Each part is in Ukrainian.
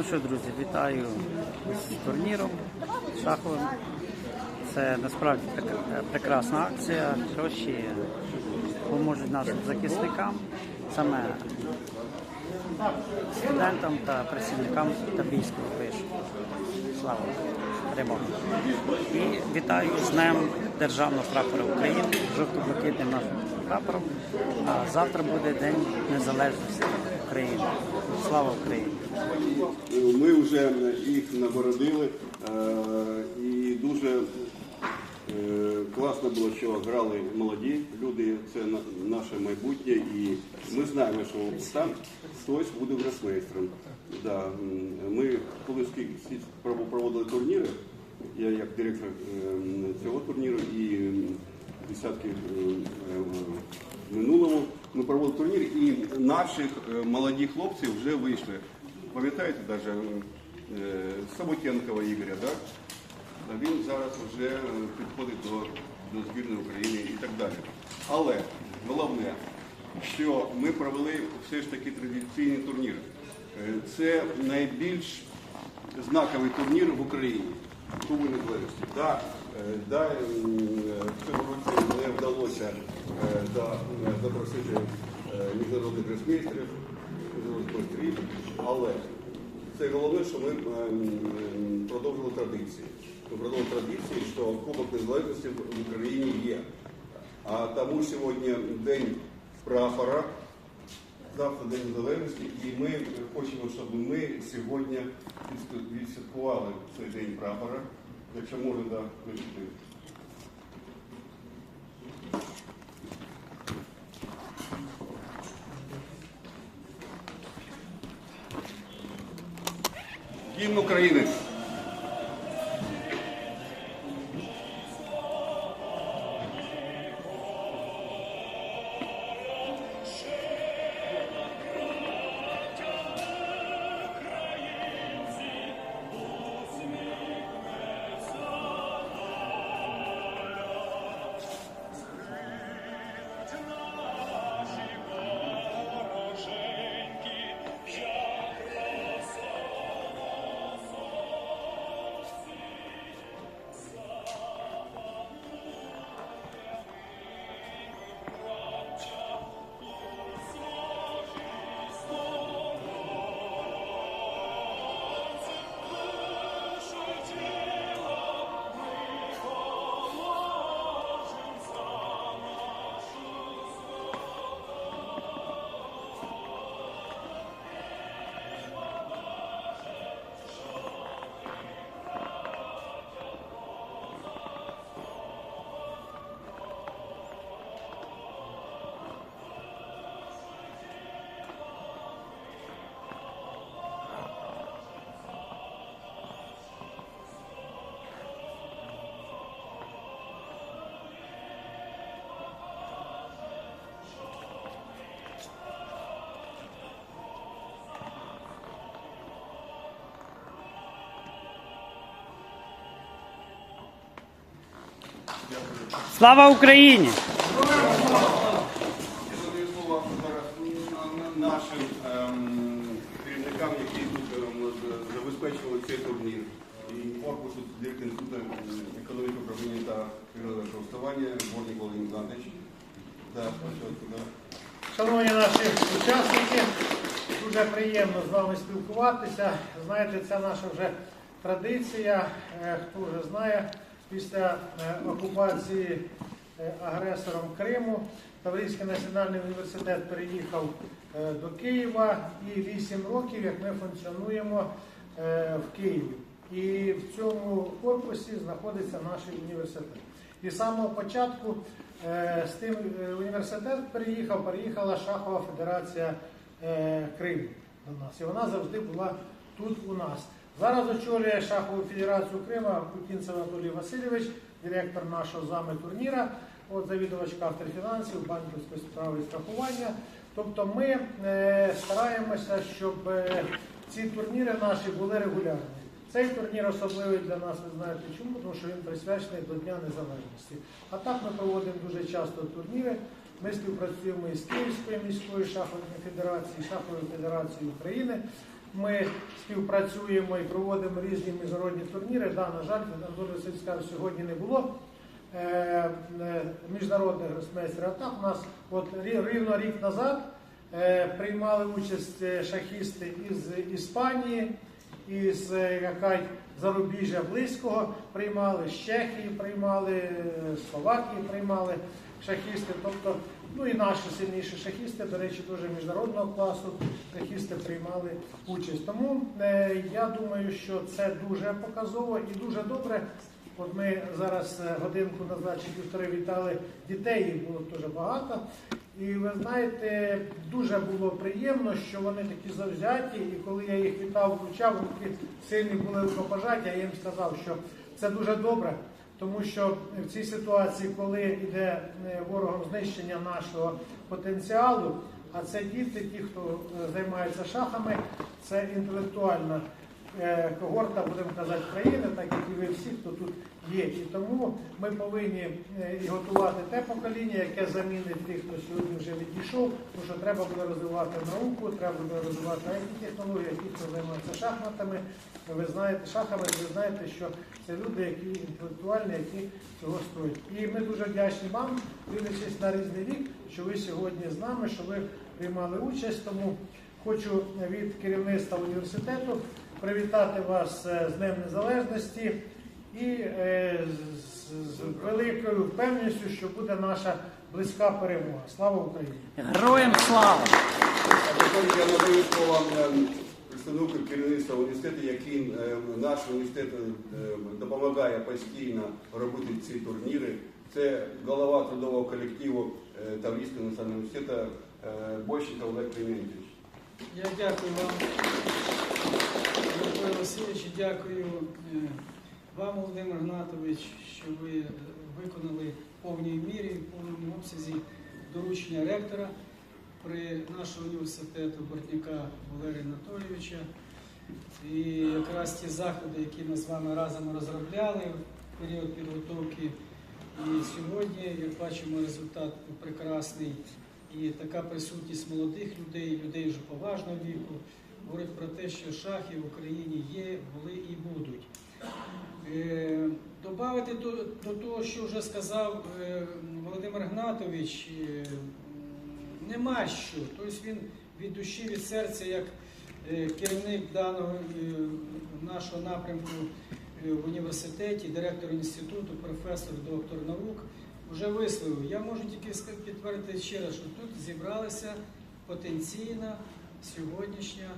Ну що, друзі, вітаю з турніром шаховим. Це насправді прекрасна акція. Гроші поможуть нашим захисникам, саме студентам та працівникам Табійського вишу. Слава перемоги! І вітаю з Днем Державного прапора України, жовто-блакитним нашим прапором. А завтра буде День Незалежності України. Слава Україні! Ми вже їх нагородили е, і дуже е, класно було, що грали молоді люди, це наше майбутнє, і ми знаємо, що там хтось буде гросмейстером. Да. Ми коли проводили турніри, я як директор е, цього турніру і десятки в минулому ми проводили турнір, і наших е, молоді хлопці вже вийшли. Пам'ятаєте, навіть Самотєнкова Ігоря, да? А він зараз вже е, підходить до, до збірної України і так далі. Але головне, що ми провели все ж таки традиційний турнір. Е, Це найбільш знаковий турнір в Україні. Кубу незалежності. Да, е, да, е, в цьому році не вдалося е, запросити міжнародних гросмейстерів, міжнародних майстрів, але це головне, що ми продовжили традиції. Ми продовжили традиції, що Кубок Незалежності в Україні є. А тому сьогодні день прапора, завтра День Незалежності, і ми хочемо, щоб ми сьогодні відсвяткували цей день прапора. Якщо можна, да, включити. Гімн України. Слава Україні! Нашим ем, керівникам, які ем, забезпечували цей турнір. І корпусу директор інституту ем, економіки управління та природного користування Борник Володимир Іванович. Шановні наші учасники, дуже приємно з вами спілкуватися. Знаєте, це наша вже традиція. Е, Хто вже знає, після е, окупації е, агресором Криму Таврійський національний університет переїхав е, до Києва і 8 років, як ми функціонуємо в Києві. І в цьому корпусі знаходиться наш університет. І з самого початку з тим університет переїхав, переїхала Шахова Федерація Криму до нас. І вона завжди була тут у нас. Зараз очолює Шахову Федерацію Крима Путінцев Анатолій Васильович, директор нашого з вами турніра, от завідувач кафедри фінансів, банківської справи і страхування. Тобто ми е, стараємося, щоб е, ці турніри наші були регулярні. Цей турнір особливий для нас, ви знаєте чому, тому що він присвячений до Дня Незалежності. А так ми проводимо дуже часто турніри. Ми співпрацюємо із Київською міською шаховою федерацією, Шаховою федерацією України. Ми співпрацюємо і проводимо різні міжнародні турніри. Да, на жаль, Анатолій сказав, сьогодні не було е, е, міжнародних гросмейстерів. А так у нас от рівно рік назад е, приймали участь шахісти із Іспанії, із якась зарубіжжя близького приймали, з Чехії приймали, Словакії приймали шахісти. Тобто, ну і наші сильніші шахісти, до речі, дуже міжнародного класу шахісти приймали участь. Тому е, я думаю, що це дуже показово і дуже добре. От ми зараз е, годинку назад чи півтори вітали дітей, їх було дуже багато. І ви знаєте, дуже було приємно, що вони такі завзяті, і коли я їх вітав, вручав, вони такі сильні були рукопожаття, я їм сказав, що це дуже добре, тому що в цій ситуації, коли йде е, ворогом знищення нашого потенціалу, а це діти, ті, хто е, займається шахами, це інтелектуальна когорта, будемо казати, країни, так як і ви всі, хто тут є. І тому ми повинні е, і готувати те покоління, яке замінить тих, хто сьогодні вже відійшов, тому що треба буде розвивати науку, треба буде розвивати it технології, ті, хто займається шахматами. Ви знаєте, шахами, ви знаєте, що це люди, які інтелектуальні, які цього стоять. І ми дуже вдячні вам, дивлячись на різний вік, що ви сьогодні з нами, що ви приймали участь. Тому хочу від керівництва університету привітати вас е, з Днем Незалежності і е, з, великою впевненістю, що буде наша близька перемога. Слава Україні! Героям слава! А тепер я надаю слово е, представнику керівництва університету, який наш університет допомагає постійно робити ці турніри. Це голова трудового колективу Таврійського національного університету Бойченко Олег Клементьович. Я дякую вам, Микола Васильович, дякую е, вам, Володимир Гнатович, що ви е, виконали в повній мірі, в повному обсязі доручення ректора при нашого університету Бортняка Валерія Анатолійовича. І якраз ті заходи, які ми з вами разом розробляли в період підготовки. І сьогодні, як бачимо, результат прекрасний. І така присутність молодих людей, людей вже поважного віку, говорить про те, що шахи в Україні є, були і будуть. Е, Добавити до, того, що вже сказав е, Володимир Гнатович, е, нема що. Тобто він від душі, від серця, як керівник даного нашого напрямку в університеті, директор інституту, професор, доктор наук, вже висловив. Я можу тільки підтвердити ще раз, що тут зібралася потенційна сьогоднішня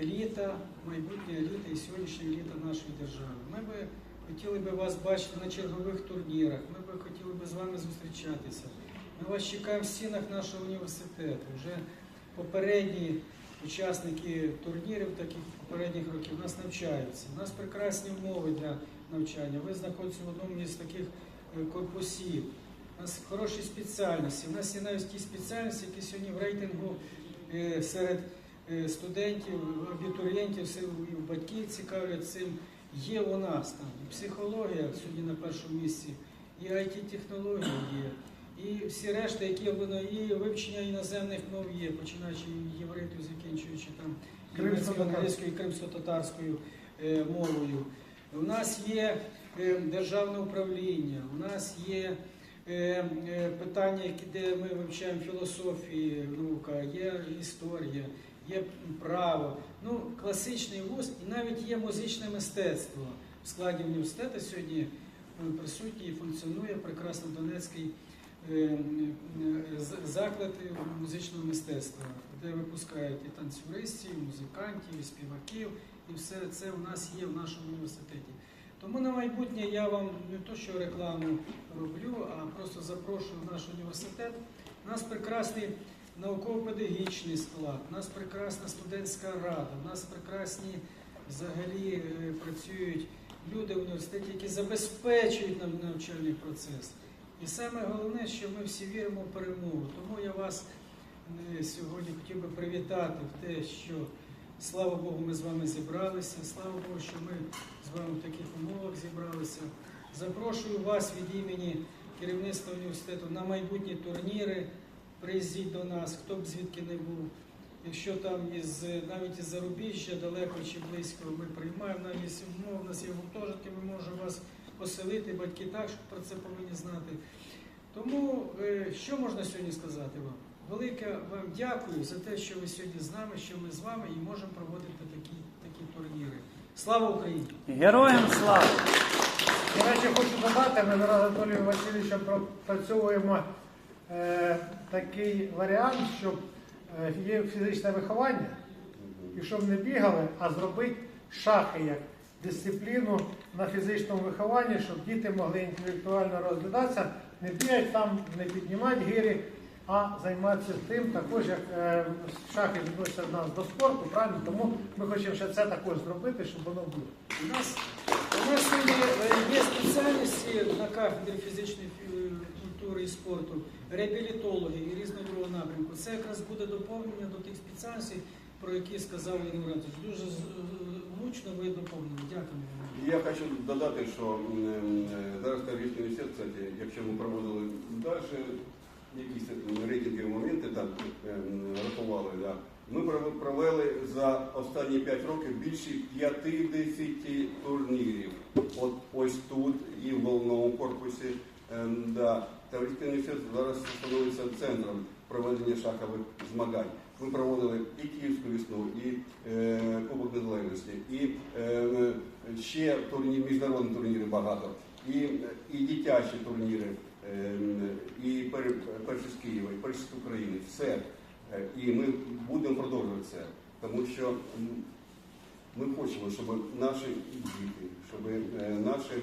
еліта, майбутня еліта і сьогоднішня еліта нашої держави. Ми би хотіли би вас бачити на чергових турнірах, ми би хотіли би з вами зустрічатися. Ми вас чекаємо в стінах нашого університету. Вже попередні учасники турнірів таких попередніх років у нас навчаються. У нас прекрасні умови для навчання. Ви знаходитеся в одному із таких е, корпусів. У нас хороші спеціальності. У нас є навіть ті спеціальності, які сьогодні в рейтингу е, серед студентів, абітурієнтів, і батьків цікавлять цим. Є у нас там і психологія сьогодні на першому місці, і IT-технології є, і всі решта, які воно і вивчення іноземних мов є, починаючи від закінчуючи там англійською, кримсько-татарською е, мовою. У нас є е, державне управління, у нас є е, е, питання, де ми вивчаємо філософію, наука, є історія, є право. Ну, класичний вуз і навіть є музичне мистецтво. В складі університету сьогодні е, присутній і функціонує прекрасно Донецький е, е, заклад музичного мистецтва, де випускають і танцюристів, і музикантів, і співаків, і все це у нас є в нашому університеті. Тому на майбутнє я вам не то, що рекламу роблю, а просто запрошую в наш університет. У нас прекрасний науково-педагогічний склад, у нас прекрасна студентська рада, у нас прекрасні взагалі е, працюють люди в університеті, які забезпечують нам навчальний процес. І саме головне, що ми всі віримо в перемогу. Тому я вас е, сьогодні хотів би привітати в те, що слава Богу, ми з вами зібралися. Слава Богу, що ми з вами в таких умовах зібралися. Запрошую вас від імені керівництва університету на майбутні турніри. Приїздіть до нас, хто б звідки не був. Якщо там із навіть із зарубіжжя, далеко чи близько, ми приймаємо навіть умов, у нас є гуртожитки, ми можемо вас поселити, батьки також про це повинні знати. Тому е, що можна сьогодні сказати вам? Велике вам дякую за те, що ви сьогодні з нами, що ми з вами і можемо проводити такі, такі турніри. Слава Україні! Героям слава! До речі, хочу додати, ми зараз з Анатолієм Васильовичем пропрацьовуємо е, такий варіант, щоб е, є фізичне виховання, і щоб не бігали, а зробити шахи як дисципліну на фізичному вихованні, щоб діти могли інтелектуально розглядатися, не бігати там, не піднімати гирі, а займатися тим, також як е, шахи відносяться в нас до спорту, правильно? Тому ми хочемо ще це також зробити, щоб воно було. У нас, у нас е, є спеціальності на кафедрі фізичної культури і спорту, реабілітологи і різного другого напрямку. Це якраз буде доповнення до тих спеціальностей, про які сказав Муратович. Дуже влучно ви доповнили. Дякую. Я хочу додати, що зараз Київський університет, кстати, якщо ми проводили далі якісь рейтингові моменти, так ем, рахували, да, ми пров- провели за останні 5 років більше 50 турнірів. От ось тут і в головному корпусі. Ем, Да. Таврійський університет зараз становиться центром проведення шахових змагань. Ми проводили і Київську весну, і е, Кубок Незалежності, і е, ще турні, міжнародні турніри багато, і, і дитячі турніри, е, і пер, перші з Києва, і перші з України. Все. І ми будемо продовжувати це, тому що ми хочемо, щоб наші діти, щоб наші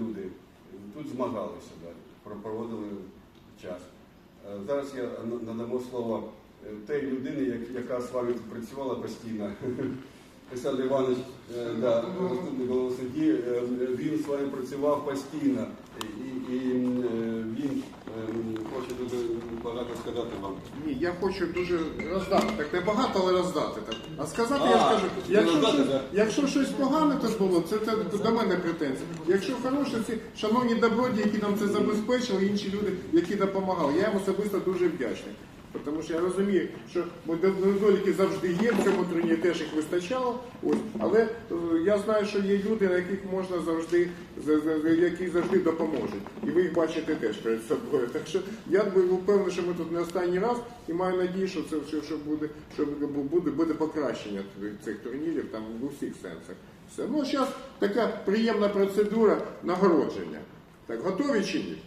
люди тут змагалися, да, про- проводили час. Е, Зараз я надамо слово е, тій людині, яка з вами працювала постійно. Олександр Іванович, е, да, заступник судді, він з вами працював постійно і, і він хоче багато сказати вам. Ні, я хочу дуже роздати. Так не багато, але роздати. Так. А сказати, А, я скажу, якщо, роздати, щось, да. якщо щось погане тут було, це, це до мене претензії. Якщо хороше, ці шановні добродії, які нам це забезпечили, інші люди, які допомагали, я їм особисто дуже вдячний. Тому що я розумію, що недоліки завжди є, в цьому турнірі теж їх вистачало. Ось. Але е, я знаю, що є люди, на яких можна завжди, за- за- за- які завжди допоможуть. І ви їх бачите теж перед собою. Так що я впевнений, що ми тут не останній раз і маю надію, що це що, що буде, що буде, буде покращення цих турнірів там в усіх сенсах. Все. Ну, зараз така приємна процедура нагородження. Так, готові чи ні?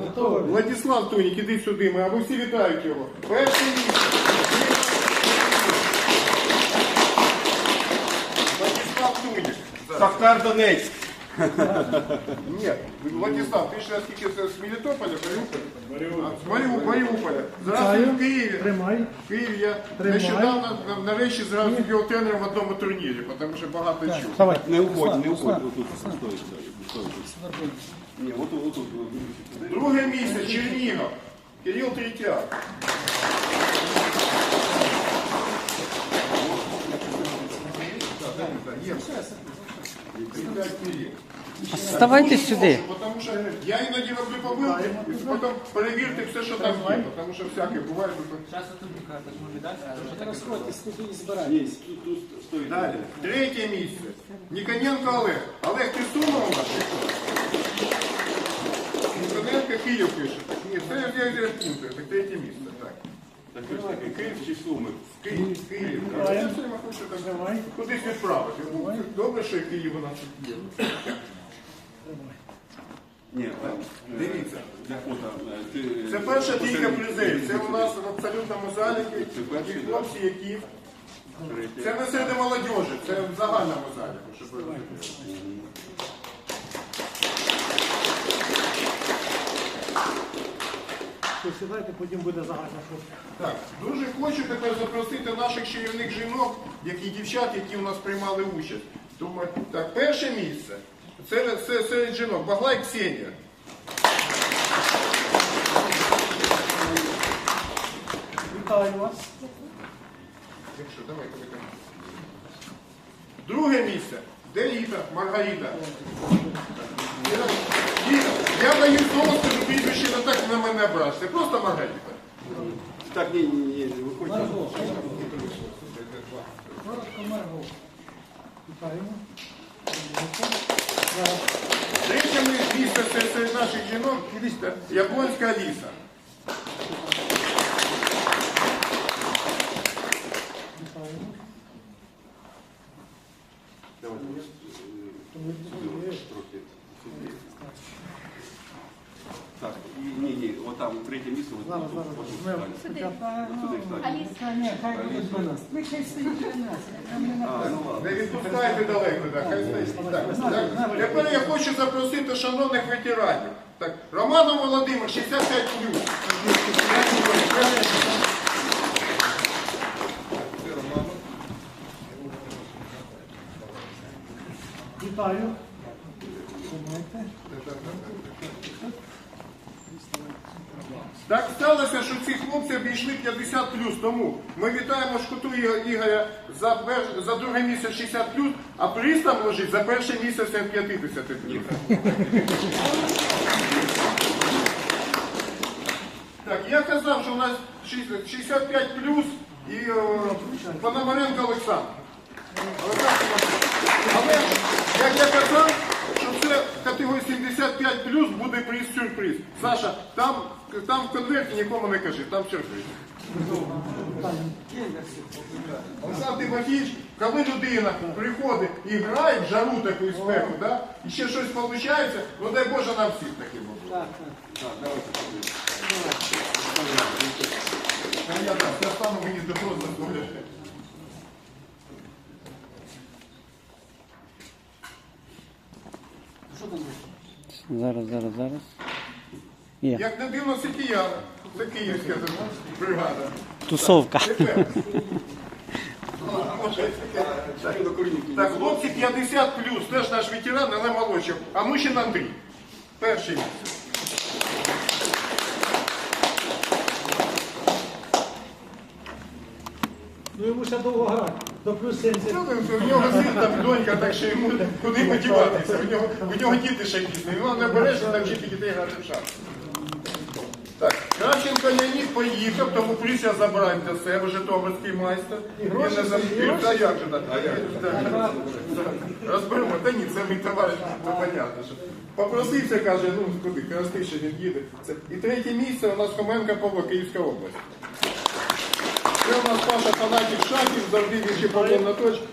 Готові. Владислав Тунік, іди сюди, ми, або всі вітають його. Перше місце. Владислав Тунік. Шахтар Донецьк. Ні, Владислав, ти ще скільки це з Мелітополя, Маріуполя? З Маріуполя. Маріуполя. Зараз в Києві. Тримай. В Києві я нещодавно на- нарешті зразу його тренером в одному турнірі, тому що багато чув. Давай. Не уходь, не уходь, отут, стой, стой, стой. Ні, отут, отут. Друге місце Чернігов. Кирил Третяк. Ставайте сюди. Тому що я іноді роблю помилки, і потім перевірте все, що там є, тому що всяке буває. Розходьте, студії збирайте. Ні, тут, тут стоїть. Далі. Третє місце. Ніконенко Олег. Олег, ти з Сумова у нас? Ніконенко Київ пише. Ні, це я я- я пункти. Так третє місце. Так. Ви ж таки, Київ чи Суми? Київ, Київ. Я все время хочу так кудись відправити. Ну, Добре, що Київ у нас тут є. Ні. Дивіться. Для фото. е, Це перша трійка призерів. Це у нас в абсолютному залі. Це Ті хлопці, які. Це не серед молодіжі, це в загальному залі. щоб ви розуміли. Сідайте, потім буде загальна фотка. Так, дуже хочу тепер запросити наших чарівних жінок, як і дівчат, які у нас приймали участь. Думаю, так, перше місце. Це, це серед жінок. Баглай Ксенія. Вітаю вас. Якщо, давайте там. Друге місце. Де Літа? Маргарита. Я даю слово, скажу прізвище, не так на мене образ. Просто Маргарита. Так, ні, ні, ні, виходьте. Коротко Марго. Вітаємо. Третє ми- місце серед серед наших жінок Яблонська Аліса. Вітаємо. Давайте е, сюди трохи сюди. Так, і ні, ні, отам третє місце. от Зараз, тут, от тут зараз. встань. Сюди. От сюди встань. Аліса. Ні, хай буде до нас. Ви хай стоїть до нас. Там не А, ну. Не відпускайте далеко, так, хай стоїть. Так, так. Тепер я хочу запросити шановних ветеранів. Так, Романов Володимир, 65 плюс. Вітаю. Тримайте. Так сталося, що ці хлопці 50 плюс. Тому ми вітаємо Шкуту Іго- Ігоря за, пер- за друге місце 60 плюс, а приз там лежить за місце серед 50 плюс. Так, я казав, що у нас 65 плюс і е, Пономаренко Олександр. Олександр, Але як я казав, що це категорія 75 плюс буде приз сюрприз. Саша, там, там в конверті нікому не кажи, там сюрприз. Олександр Тимофійович, коли людина приходить і грає в жару таку і спеку, да, і ще щось виходить, ну дай Боже нам всіх таке було. Так, так. Так, давайте я так, я стану мені до просто Що там буде? Зараз, зараз, зараз. Є. Як не дивно, це кияни. Це київська бригада. Тусовка. Тепер. Так, хлопці 50 плюс, теж наш ветеран, але молодший. А Мушин Андрій. Перший. Ну йому ще довго грати. До плюс 70. Ну, В нього син там донька, так що йому куди подіватися. У нього, у нього діти ще дійсні. Ну, не береш, там вчити дітей грати в шахи. Так, Кравченко Леонід поїхав, тому приз я забрав для себе, Житомирський майстер. Він не заспів. Та як же так? Так, Розберемо, та ні, це мій товариш, це понятно. Що. Попросився, каже, ну куди, Крастище він їде. Це. І третє місце у нас Хоменка Павло, Київська область. Це у нас Паша фанатик шахів, завжди він ще Павло на точку.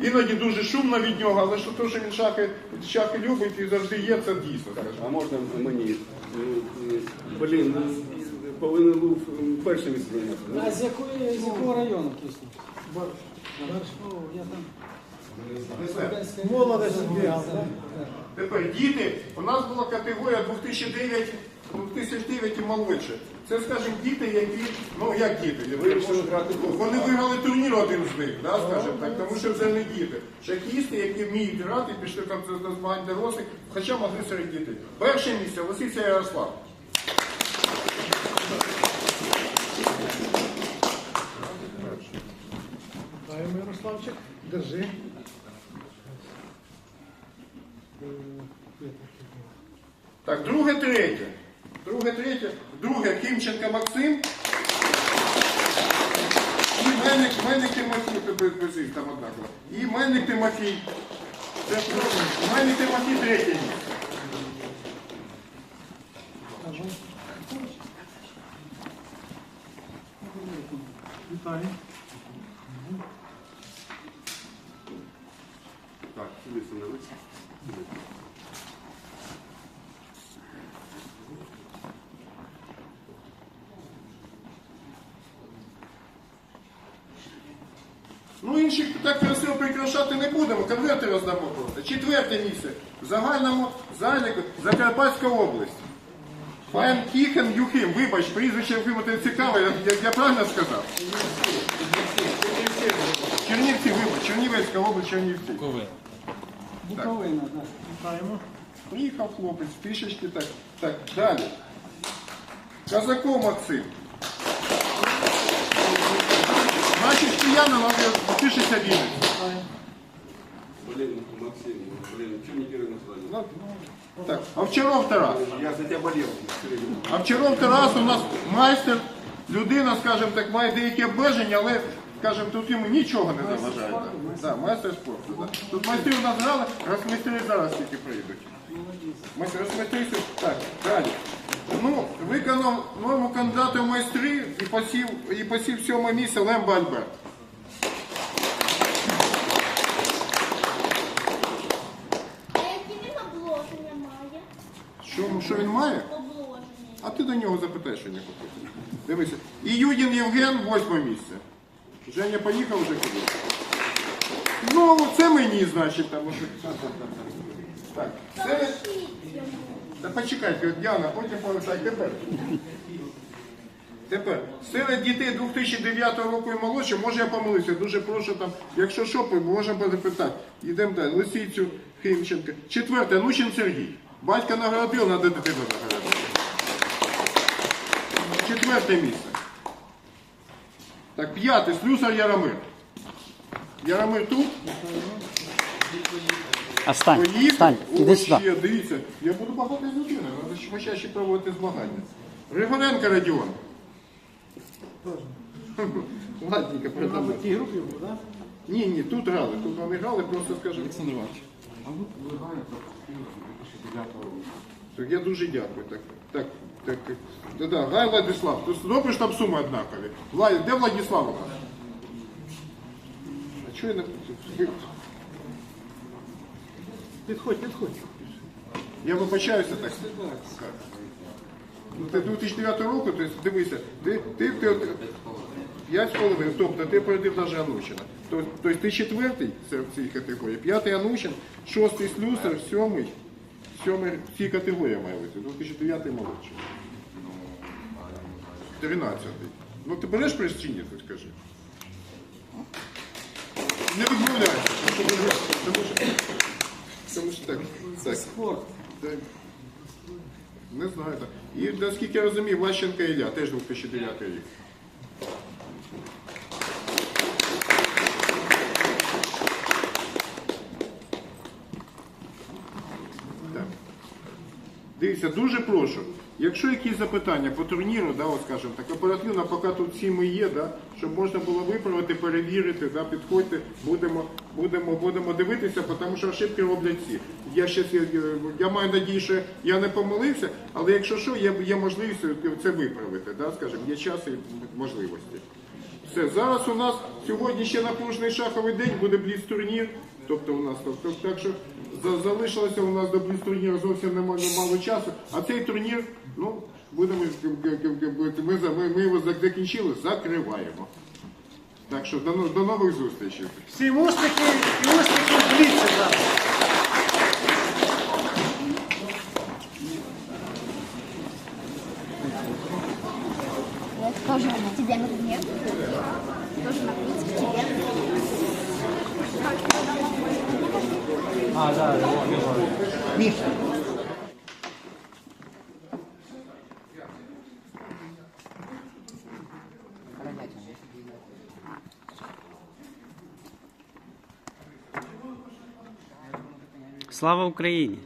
Іноді дуже шумно від нього, але що то, що він шахи, шахи любить і завжди є, це дійсно. А можна мені? Е, е, Блін, повинен був зайняти. да? А з якої з якого району кисло? О, я там. Молодець. Тепер діти, у нас була категорія 2009, 2009 і молодше. Це, скажімо, діти, які, ну як діти, вони виграли турнір один з них, да, скажімо так, тому що це не діти. Шахісти, які вміють грати, пішли там до змагань дорослих, хоча могли серед дітей. Перше місце Лисиця Ярослав. Даємо, Ярославчик. Держи. Так, друге, третє. Друге, третє. Друге Кімченка Максим. І Мельник, Мельник Тимофій, без, без їх там однаково. І Мельник Тимофій. Це Мельник Тимофій місце. Вітаю. Ну, інших так красиво прикрашати не будемо, конверти роздамо просто. Четверте місце. В загальному заліку Закарпатська область. Пан Кіхен Юхим, вибач, прізвище Юхима це цікаве, я, я, я правильно сказав? Чернівці, вибач, Чернівецька область, Чернівці. Буковина, так. Вітаємо. Приїхав хлопець, трішечки так. Так, далі. Казаков Максим. Кияни нам пишеться Вінниць. Блін, Максим, блін, чого не первый назвали? Так, Овчаров Тарас. Я за тебя болел. все время. Овчаров Тарас у нас майстер, людина, скажімо так, має деякі обмеження, але скажімо, тут йому нічого не заважає. Да. Да, майстер спорту. Да. Тут майстри у нас грали, розмайстри зараз тільки прийдуть. Майстер, розмайстрився. Так, далі. Ну, виконав норму кандидата в майстри і посів, і посів сьоме місце Лемба Альберт. А які він обложення має? Що, що він має? А ти до нього запитаєш, що не хотів. Дивися. І Юдін Євген, восьме місце. Женя поїхав вже куди. Ну, це мені, значить, там. Так, це... Та почекайте, Діана, потім повертай тепер. Тепер, серед дітей 2009 року і молодше, може я помилився, дуже прошу там, якщо що, можемо запитати. Йдемо далі. Лисицю, Химченка. Четверте, Нучин Сергій. Батька нагородив, треба дитину нагородити. Четверте місце. Так, п'яте, Слюсар Яромир. Яромир тут? А стань, Поїхав. стань, іди О, сюди. дивіться, я буду багато з людини, треба ж почаще проводити змагання. Григоренко Радіон. Ладненько, передамо. В тій групі так? Ні, ні, тут грали, тут вони грали, просто скажу. Олександр Іванович, Так, я дуже дякую. Так, так, так. Да, да, Гай Владислав, добре, що там суми однакові. Влад, де Владислав? А чого я не... Підходь, підходь. Я вибачаюся так. Ну, Ти 2009 року, то дивися, ти, ти, ти, ти 5 з половиною, тобто ти передив навіть Анучина. Тобто, тобто ти четвертий в цій категорії, п'ятий Анучин, шостий Слюсар, сьомий, сьомий в цій категорії має бути, 2009 молодший. 13. Ну ти береш прес чи ні, скажи. Не відмовляйся, тому що, тому що, тому що так, так. Спорт. Так. Не знаю. Так. І наскільки я розумію, Ващенко Ілля, теж 2009 рік. Дивіться, дуже прошу. Якщо якісь запитання по турніру, да, от скажімо так, оперативно, поки тут всі ми є, да, щоб можна було виправити, перевірити, да, підходьте, будемо, будемо, будемо дивитися, тому що ошибки роблять всі. Я, ще, я, маю надію, що я не помилився, але якщо що, є, є можливість це виправити, да, скажімо, є час і можливості. Все, зараз у нас сьогодні ще напружений шаховий день, буде бліц-турнір. Тобто у нас тобто, так що залишилося у нас до бліц-турніру зовсім немало мало часу. А цей турнір, ну, будемо ми, ми, ми його закінчили, закриваємо. Так що до, до нових зустрічей. Всім успіхів і успіхів бліці зараз. Я тебе, например. Слава Україні!